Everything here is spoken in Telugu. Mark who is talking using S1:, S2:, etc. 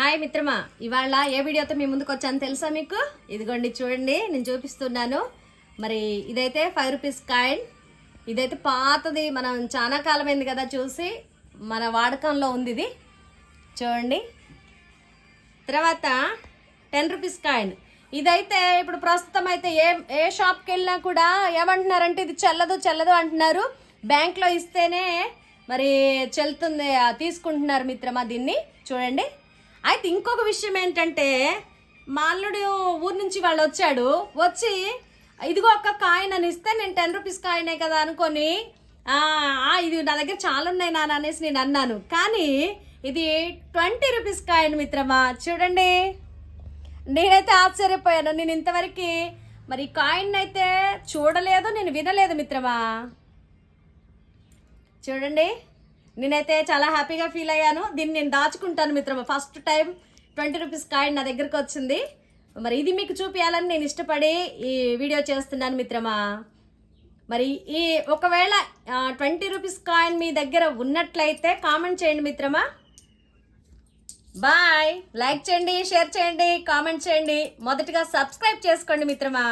S1: హాయ్ మిత్రమా ఇవాళ ఏ వీడియోతో మీ ముందుకు వచ్చాను తెలుసా మీకు? ఇదిగోండి చూడండి నేను చూపిస్తున్నాను. మరి ఇదైతే ఫైవ్ రూపీస్ కాయిన్ ఇదైతే పాతది మనం చాలా కాలమైంది కదా చూసి మన వాడకంలో ఉంది ఇది. చూడండి. తర్వాత టెన్ రూపీస్ కాయిన్ ఇదైతే ఇప్పుడు ప్రస్తుతం అయితే ఏ ఏ షాప్కి వెళ్ళినా కూడా ఏమంటున్నారంటే ఇది చెల్లదు చెల్లదు అంటున్నారు. బ్యాంక్లో ఇస్తేనే మరి చెల్లుతుంది తీసుకుంటున్నారు మిత్రమా దీన్ని. చూడండి. అయితే ఇంకొక విషయం ఏంటంటే మా అల్లుడు ఊరు నుంచి వాళ్ళు వచ్చాడు. వచ్చి ఇదిగో ఒక కాయిన్ అని ఇస్తే నేను టెన్ రూపీస్ కాయినే కదా అనుకొని ఇది నా దగ్గర చాలా ఉన్నాయి నాన్న అనేసి నేను అన్నాను. కానీ ఇది ట్వంటీ రూపీస్ కాయిన్ మిత్రమా? చూడండి. నేనైతే ఆశ్చర్యపోయాను. నేను ఇంతవరకు మరి కాయిన్ అయితే చూడలేదు నేను వినలేదు మిత్రమా? చూడండి. నేనైతే చాలా హ్యాపీగా ఫీల్ అయ్యాను. దీన్ని నేను దాచుకుంటాను మిత్రమా. First time twenty rupees coin నా దగ్గరకు వచ్చింది. మరి ఇది మీకు చూపించాలని నేను ఇష్టపడి ఈ వీడియో చేస్తున్నాను మిత్రమా. మరి ఈ ఒకవేళ ట్వంటీ రూపీస్ కాయిన్ మీ దగ్గర ఉన్నట్లయితే కామెంట్ చేయండి మిత్రమా. బాయ్ లైక్ చేయండి షేర్ చేయండి కామెంట్ చేయండి. మొదటిగా సబ్స్క్రైబ్ చేసుకోండి మిత్రమా.